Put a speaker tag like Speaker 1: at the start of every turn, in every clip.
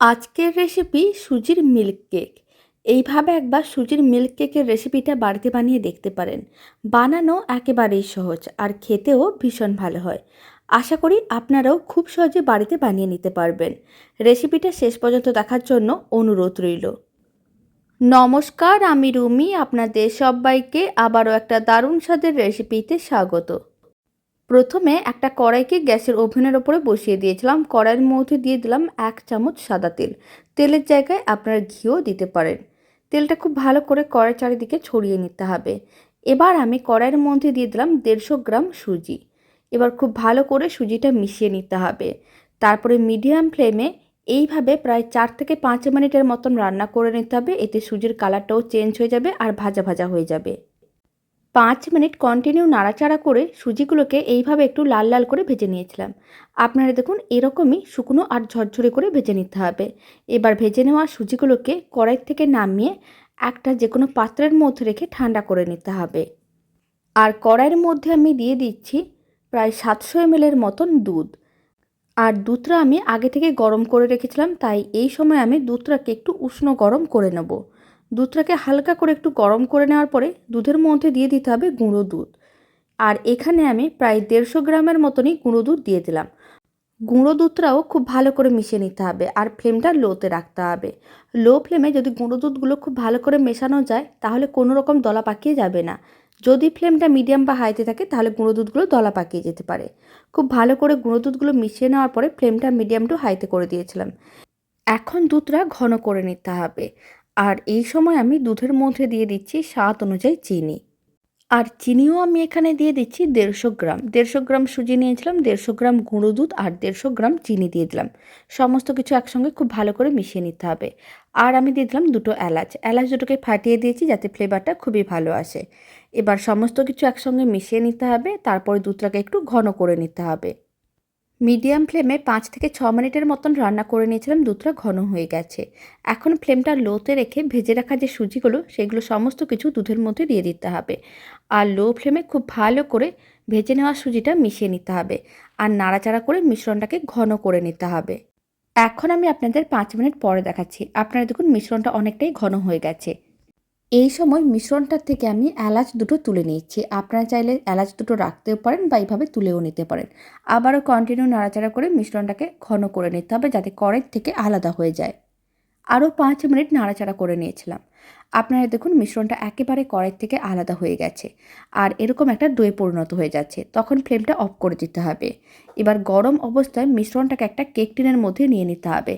Speaker 1: আজকের রেসিপি সুজির milk cake এইভাবে একবার সুজির মিল্ক কেকের রেসিপিটা বাড়িতে বানিয়ে দেখতে পারেন। বানানো একেবারেই সহজ আর খেতেও ভীষণ ভালো হয়। আশা করি আপনারাও খুব সহজে বাড়িতে বানিয়ে নিতে পারবেন। রেসিপিটা শেষ পর্যন্ত দেখার জন্য অনুরোধ রইল। নমস্কার, আমি রুমি। আপনাদের সবাইকে আবারও একটা দারুণ স্বাদের রেসিপিতে স্বাগত। প্রথমে একটা কড়াইকে গ্যাসের ওভেনের ওপরে বসিয়ে দিয়েছিলাম। কড়াইয়ের মধ্যে দিয়ে দিলাম এক চামচ সাদা তেল। তেলের জায়গায় আপনারা ঘিও দিতে পারেন। তেলটা খুব ভালো করে কড়াই চারিদিকে ছড়িয়ে নিতে হবে। এবার আমি কড়াইয়ের মধ্যে দিয়ে দিলাম দেড়শো গ্রাম সুজি। এবার খুব ভালো করে সুজিটা মিশিয়ে নিতে হবে। তারপরে মিডিয়াম ফ্লেমে এইভাবে প্রায় চার থেকে পাঁচ মিনিটের মতন রান্না করে নিতে হবে। এতে সুজির কালারটাও চেঞ্জ হয়ে যাবে আর ভাজা ভাজা হয়ে যাবে। পাঁচ মিনিট কন্টিনিউ নাড়াচাড়া করে সুজিগুলোকে এইভাবে একটু লাল লাল করে ভেজে নিয়েছিলাম। আপনারা দেখুন, এরকমই শুকনো আর ঝরঝরে করে ভেজে নিতে হবে। এবার ভেজে নেওয়া সুজিগুলোকে কড়াই থেকে নামিয়ে একটা যে কোনো পাত্রের মধ্যে রেখে ঠান্ডা করে নিতে হবে। আর কড়াইয়ের মধ্যে আমি দিয়ে দিচ্ছি প্রায় সাতশো এমএলের মতন দুধ। আর দুধটা আমি আগে থেকে গরম করে রেখেছিলাম, তাই এই সময় আমি দুধটাকে একটু উষ্ণ গরম করে নেব। দুধটাকে হালকা করে একটু গরম করে নেওয়ার পরে দুধের মধ্যে দিয়ে দিতে হবে গুঁড়ো দুধ। আর এখানে আমি প্রায় দেড়শো গ্রামের মতনই গুঁড়ো দুধ দিয়ে দিলাম। গুঁড়ো দুধটাও খুব ভালো করে মিশিয়ে নিতে হবে আর ফ্লেমটা লোতে রাখতে হবে। লো ফ্লেমে যদি গুঁড়ো দুধগুলো খুব ভালো করে মেশানো যায় তাহলে কোনো রকম দলা পাকিয়ে যাবে না। যদি ফ্লেমটা মিডিয়াম বা হাইতে থাকে তাহলে গুঁড়ো দুধগুলো দলা পাকিয়ে যেতে পারে। খুব ভালো করে গুঁড়ো দুধগুলো মিশিয়ে নেওয়ার পরে ফ্লেমটা মিডিয়াম টু হাইতে করে দিয়েছিলাম। এখন দুধটা ঘন করে নিতে হবে। আর এই সময় আমি দুধের মধ্যে দিয়ে দিচ্ছি স্বাদ অনুযায়ী চিনি। আর চিনিও আমি এখানে দিয়ে দিচ্ছি দেড়শো গ্রাম। দেড়শো গ্রাম সুজি নিয়েছিলাম, দেড়শো গ্রাম গুঁড়ো দুধ আর দেড়শো গ্রাম চিনি দিয়ে দিলাম। সমস্ত কিছু একসঙ্গে খুব ভালো করে মিশিয়ে নিতে হবে। আর আমি দিয়ে দিলাম দুটো এলাচ। এলাচ দুটোকে ফাটিয়ে দিয়েছি যাতে ফ্লেভারটা খুবই ভালো আসে। এবার সমস্ত কিছু একসঙ্গে মিশিয়ে নিতে হবে, তারপরে দুধটাকে একটু ঘন করে নিতে হবে। মিডিয়াম ফ্লেমে পাঁচ থেকে ছ মিনিটের মতন রান্না করে নিয়েছিলাম, দুধটা ঘন হয়ে গেছে। এখন ফ্লেমটা লোতে রেখে ভেজে রাখা যে সুজিগুলো, সেগুলো সমস্ত কিছু দুধের মধ্যে দিয়ে দিতে হবে। আর লো ফ্লেমে খুব ভালো করে ভেজে নেওয়া সুজিটা মিশিয়ে নিতে হবে। আর নাড়াচাড়া করে মিশ্রণটাকে ঘন করে নিতে হবে। এখন আমি আপনাদের পাঁচ মিনিট পরে দেখাচ্ছি। আপনারা দেখুন মিশ্রণটা অনেকটাই ঘন হয়ে গেছে। এই সময় মিশ্রণটার থেকে আমি এলাচ দুটো তুলে নিয়েছি। আপনারা চাইলে এলাচ দুটো রাখতেও পারেন বা এইভাবে তুলেও নিতে পারেন। আবারও কন্টিনিউ নাড়াচাড়া করে মিশ্রণটাকে ঘন করে নিতে হবে যাতে কড়াই থেকে আলাদা হয়ে যায়। আরও পাঁচ মিনিট নাড়াচাড়া করে নিয়েছিলাম। আপনারা দেখুন মিশ্রণটা একেবারে কড়াই থেকে আলাদা হয়ে গেছে। আর এরকম একটা দই পরিণত হয়ে যাচ্ছে। তখন ফ্লেমটা অফ করে দিতে হবে। এবার গরম অবস্থায় মিশ্রণটাকে একটা কেক টিনের মধ্যে নিয়ে নিতে হবে।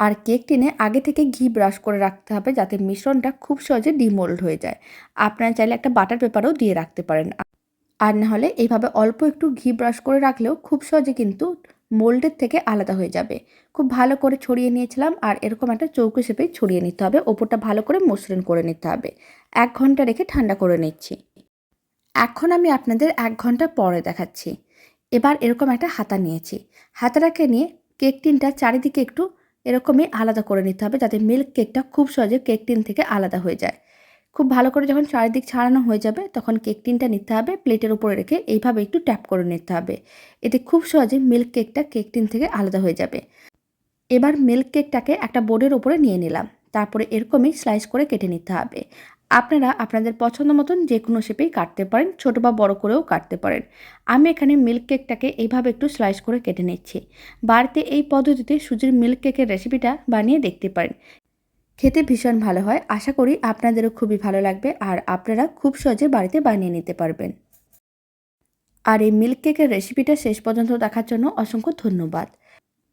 Speaker 1: আর কেক টিনে আগে থেকে ঘি ব্রাশ করে রাখতে হবে যাতে মিশ্রণটা খুব সহজে ডিমোল্ড হয়ে যায়। আপনারা চাইলে একটা বাটার পেপারও দিয়ে রাখতে পারেন। আর না হলে এইভাবে অল্প একটু ঘি ব্রাশ করে রাখলেও খুব সহজে কিন্তু মোল্ডের থেকে আলাদা হয়ে যাবে। খুব ভালো করে ছড়িয়ে নিয়েছিলাম আর এরকম একটা চৌকো শেপে ছড়িয়ে নিতে হবে। ওপরটা ভালো করে মসৃণ করে নিতে হবে। এক ঘণ্টা রেখে ঠান্ডা করে নিচ্ছি। এখন আমি আপনাদের এক ঘণ্টা পরে দেখাচ্ছি। এবার এরকম একটা হাতা নিয়েছি। হাতাটাকে নিয়ে কেক টিনটা চারিদিকে একটু এরকমই আলাদা করে নিতে হবে যাতে মিল্ক কেকটা খুব সহজে কেক টিন থেকে আলাদা হয়ে যায়। খুব ভালো করে যখন চারিদিক ছাড়ানো হয়ে যাবে, তখন কেক টিনটা নিতে হবে প্লেটের উপরে রেখে এইভাবে একটু ট্যাপ করে নিতে হবে। এতে খুব সহজে মিল্ক কেকটা কেক টিন থেকে আলাদা হয়ে যাবে। এবার মিল্ক কেকটাকে একটা বোর্ডের উপরে নিয়ে নিলাম। তারপরে এরকমই স্লাইস করে কেটে নিতে হবে। আপনারা আপনাদের পছন্দ মতন যে কোনো শেপেই কাটতে পারেন, ছোট বা বড় করেও কাটতে পারেন। আমি এখানে মিল্ক কেকটাকে এইভাবে একটু স্লাইস করে কেটে নিচ্ছি। বাড়িতে এই পদ্ধতিতে সুজির মিল্ক কেকের রেসিপিটা বানিয়ে দেখতে পারেন। খেতে ভীষণ ভালো হয়, আশা করি আপনাদেরও খুবই ভালো লাগবে আর আপনারা খুব সহজে বাড়িতে বানিয়ে নিতে পারবেন। আর এই মিল্ক কেকের রেসিপিটা শেষ পর্যন্ত দেখার জন্য অসংখ্য ধন্যবাদ।